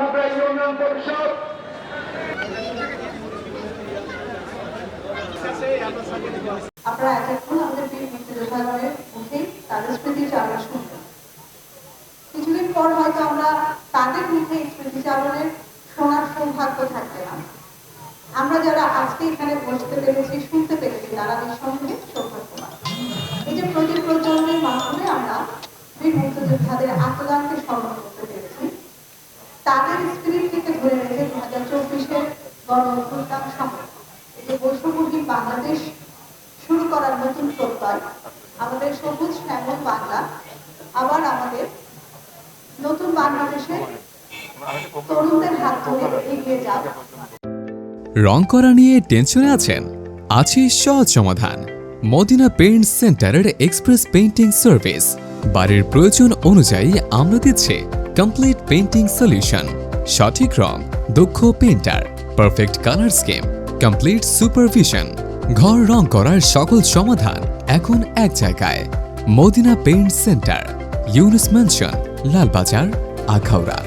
Mobile union পরিষদ আপনারা তাদের স্মৃতি চালনা শুনবেন কিছুদিন পর আমরা থাকবে না। আমরা যারা আজকে এখানে বসতে পেরেছি, শুনতে পেরেছি, তারা নিঃসন্দেহে সৌভাগ্যবান। এই যে প্রতি প্রজন্মের মাধ্যমে আমরা বীর মুক্তিযোদ্ধাদের আত্মদানকে স্মরণ তাদের স্পিরিটকে ধরে রেখে দু হাজার চব্বিশের গণ এই যে বৈষম্যহীন বাংলাদেশ শুরু করার নতুন প্রত্যয়। আমাদের সবুজ শ্যামল বাংলা, আবার আমাদের নতুন বাংলাদেশে তরুণদের হাত ধরে এগিয়ে যাক রং করা নিয়ে টেনশনে আছেন? আছে সহজ সমাধান। মদিনা পেইন্ট সেন্টারের এক্সপ্রেস পেইন্টিং সার্ভিস। বাড়ির প্রয়োজন অনুযায়ী আমরা দিচ্ছি। কমপ্লিট পেন্টিং সলিউশন সঠিক রং দক্ষ painter perfect colour scheme complete supervision ঘর রং করার সকল সমাধান এখন এক জায়গায় Madina paint centre Yunus mansion Lalbazar Akhaura